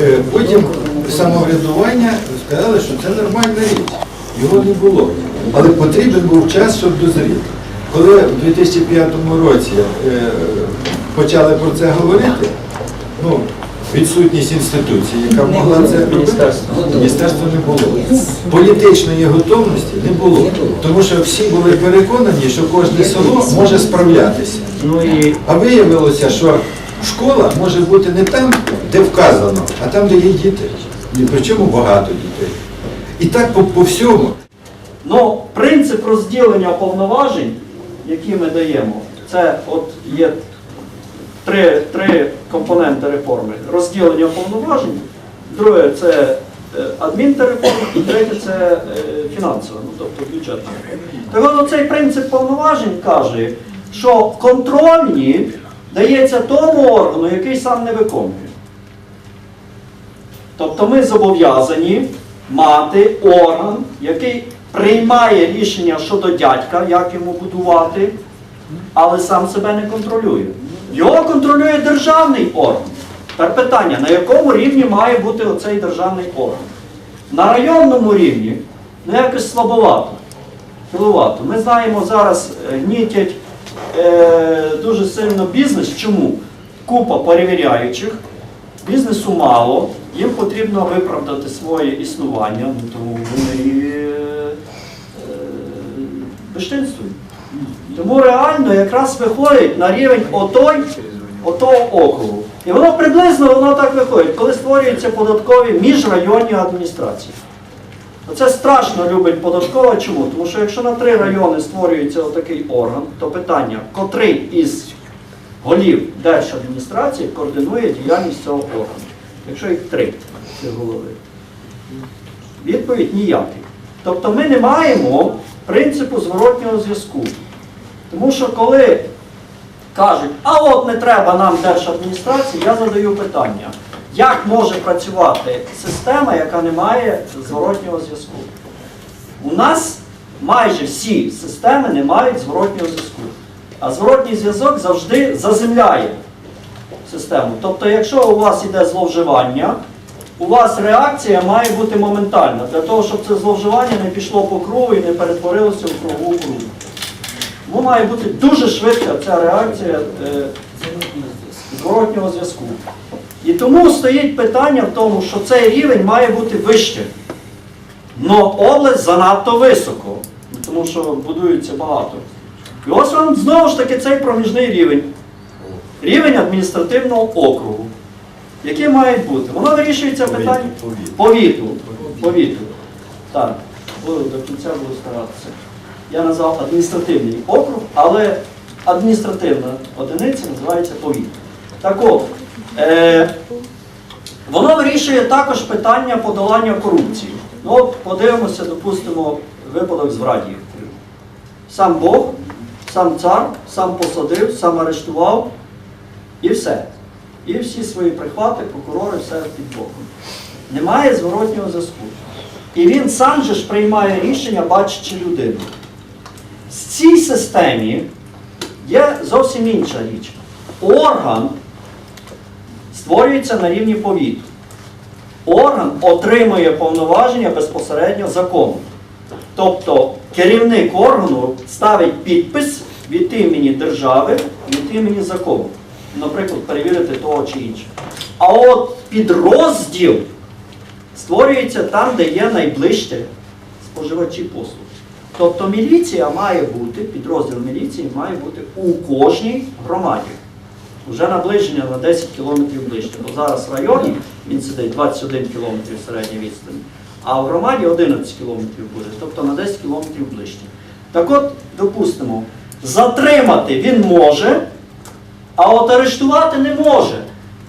Е, Потім самоврядування сказали, що це нормальна річ. Його не було. Але потрібен був час, щоб дозріти. Коли в 2005 році е, почали про це говорити, ну, відсутність інституції, яка могла це робити, міністерства не було. Політичної готовності не було. Тому що всі були переконані, що кожне село може справлятися. Ну А виявилося, що школа може бути не там, де вказано, а там, де є діти. І причому багато дітей. І так по, по всьому. Ну, принцип розділення повноважень, які ми даємо, це от є три, три компоненти реформи. Розділення повноважень, друге це е, адмінтереформа, і третє це е, фінансова, ну тобто бюджетна. Так от цей принцип повноважень каже, що контрольні дається тому органу, який сам не виконує. Тобто ми зобов'язані мати орган, який приймає рішення щодо дядька, як йому будувати, але сам себе не контролює. Його контролює державний орган. Тепер питання, на якому рівні має бути оцей державний орган? На районному рівні ну якось слабовато. Ми знаємо, зараз гнітять е, дуже сильно бізнес. Чому? Купа перевіряючих, бізнесу мало, їм потрібно виправдати своє існування, ну, тому вони і, е, е. Тому реально якраз виходить на рівень отой, отого округу. І воно приблизно воно так виходить, коли створюються податкові міжрайонні адміністрації. Оце страшно любить податкова. Чому? Тому що якщо на три райони створюється отакий орган, то питання, котрий із голів держадміністрації координує діяльність цього органу. Якщо їх три ці голови. Відповідь ніякий. Тобто ми не маємо принципу зворотнього зв'язку. Тому що коли кажуть, а от не треба нам держадміністрації, я задаю питання, як може працювати система, яка не має зворотнього зв'язку? У нас майже всі системи не мають зворотнього зв'язку. А зворотній зв'язок завжди заземляє систему. Тобто, якщо у вас іде зловживання, у вас реакція має бути моментальна, для того, щоб це зловживання не пішло по кругу і не перетворилося в кругову кругу. Тому має бути дуже швидка ця реакція е, зворотнього зв'язку. І тому стоїть питання в тому, що цей рівень має бути вище. Но область занадто високо, тому що будується багато. І ось вам знову ж таки цей проміжний рівень. Рівень адміністративного округу. Які мають бути? Воно вирішується питання повіту. Повіту. Так, буду до кінця буду старатися. Я назвав адміністративний округ, але адміністративна одиниця називається повіт. Так от, е, воно вирішує також питання подолання корупції. Ну от подивимося, допустимо, випадок з Врадіївкою. Сам Бог, сам цар, сам посадив, сам арештував і все. І всі свої прихвати, прокурори, все під боком. Немає зворотнього зв'язку. І він сам же ж приймає рішення, бачачи людину. В цій системі є зовсім інша річ. Орган створюється на рівні повіту. Орган отримує повноваження безпосередньо закону. Тобто керівник органу ставить підпис від імені держави, від імені закону. Наприклад, перевірити того чи іншого. А от підрозділ створюється там, де є найближче споживачі послуг. Тобто міліція має бути, підрозділ міліції має бути у кожній громаді. Вже наближення на 10 кілометрів ближче. Бо зараз в районі він сидить 21 кілометрів середньої відстані, а в громаді 11 кілометрів буде, тобто на 10 кілометрів ближче. Так от, допустимо, затримати він може, а от арештувати не може.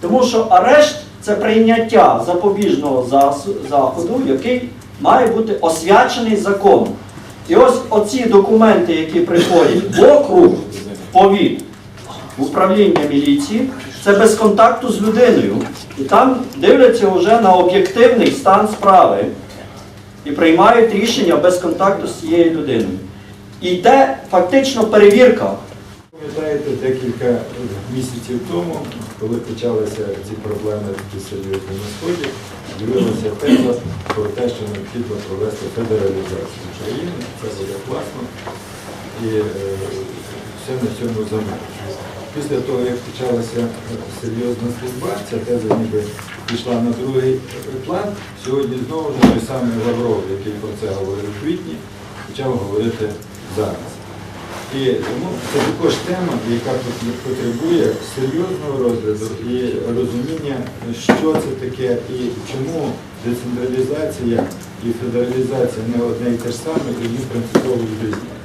Тому що арешт це прийняття запобіжного заходу, який має бути освячений законом. І ось оці документи, які приходять в округ, в повіт, управління міліції, це без контакту з людиною. І там дивляться вже на об'єктивний стан справи і приймають рішення без контакту з цією людиною. І йде фактично перевірка. Пам'ятаєте, декілька місяців тому коли почалися ці проблеми такі серйозні на сході, з'явилася теза про те, що необхідно провести федералізацію України. Це буде класно. І е, все на цьому замовчує. Після того, як почалася серйозна стрільба, ця теза ніби пішла на другий план. Сьогодні знову ж той самий Лавров, який про це говорив у квітні, почав говорити зараз. І ну, це також тема, яка потребує серйозного розгляду і розуміння, що це таке і чому децентралізація і федералізація не одне і те ж саме, і вони принципово відрізняються.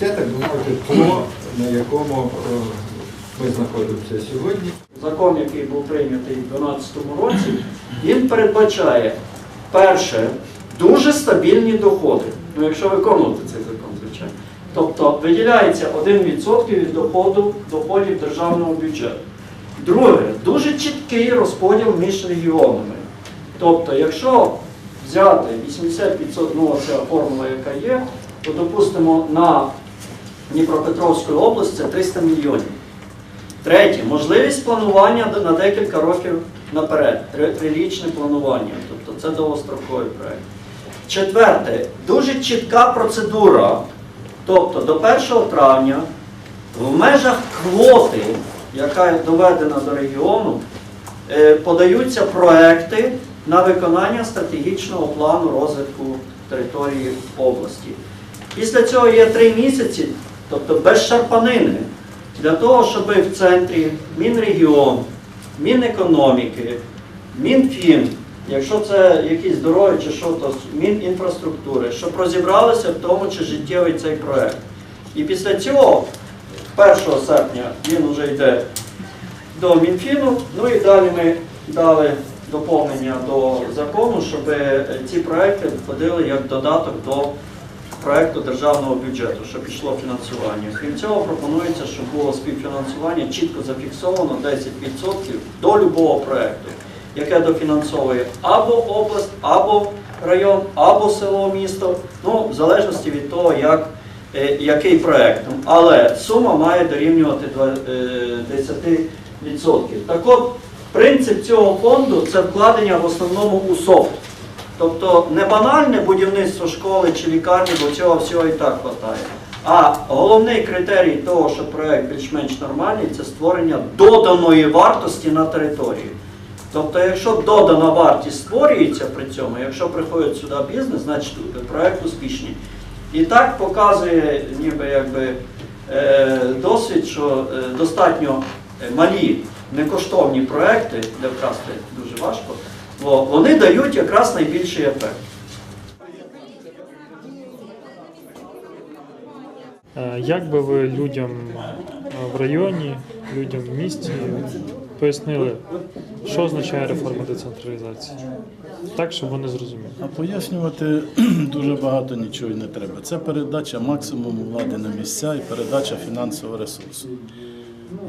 Це так би мовити на якому е, ми знаходимося сьогодні. Закон, який був прийнятий у 2012 році, він передбачає перше дуже стабільні доходи. Ну, якщо виконувати цей закон, звичайно. Тобто виділяється 1% від доходу доходів державного бюджету. Друге, дуже чіткий розподіл між регіонами. Тобто, якщо взяти 80%, ну ця формула, яка є, то допустимо на Дніпропетровську область це 300 мільйонів. Третє можливість планування на декілька років наперед, трирічне планування, тобто це довгостроковий проєкт. Четверте, дуже чітка процедура, тобто до 1 травня в межах квоти, яка доведена до регіону, е, подаються проекти на виконання стратегічного плану розвитку території області. Після цього є три місяці, тобто без шарпанини, для того, щоб в центрі Мінрегіон, Мінекономіки, Мінфін, якщо це якісь дороги чи що, то Мінінфраструктури, щоб розібралися в тому, чи життєвий цей проект. І після цього, 1 серпня, він вже йде до Мінфіну, ну і далі ми дали доповнення до закону, щоб ці проекти входили як додаток до проекту державного бюджету, щоб пішло фінансування. Крім цього, пропонується, щоб було співфінансування чітко зафіксовано 10% до любого проекту, яке дофінансовує або область, або район, або село, місто, ну, в залежності від того, як, е, який проект. Але сума має дорівнювати два- е, 10%. Так от, принцип цього фонду це вкладення в основному у софт. Тобто не банальне будівництво школи чи лікарні, бо цього всього і так вистачає. А головний критерій того, що проект більш-менш нормальний, це створення доданої вартості на території. Тобто, якщо додана вартість створюється при цьому, якщо приходить сюди бізнес, значить проект успішний. І так показує ніби якби е, досвід, що е, достатньо е, малі некоштовні проекти, де вкрасти дуже важко, вони дають якраз найбільший ефект. Е, Як би ви людям е, в районі, людям в місті пояснили, що означає реформа децентралізації? Так, щоб вони зрозуміли. А пояснювати дуже багато нічого й не треба. Це передача максимуму влади на місця і передача фінансового ресурсу.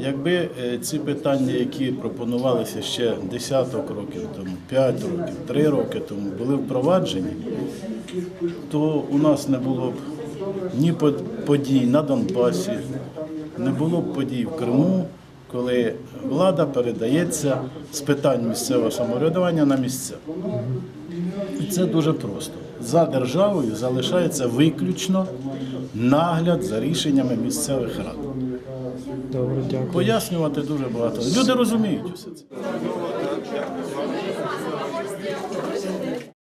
Якби е, ці питання, які пропонувалися ще десяток років тому, 5 років, 3 роки тому, були впроваджені, то у нас не було б ні подій на Донбасі, не було б подій в Криму, коли влада передається з питань місцевого самоврядування на місця. І це дуже просто. За державою залишається виключно нагляд за рішеннями місцевих рад. Добре, дякую. Пояснювати дуже багато. Люди розуміють усе це.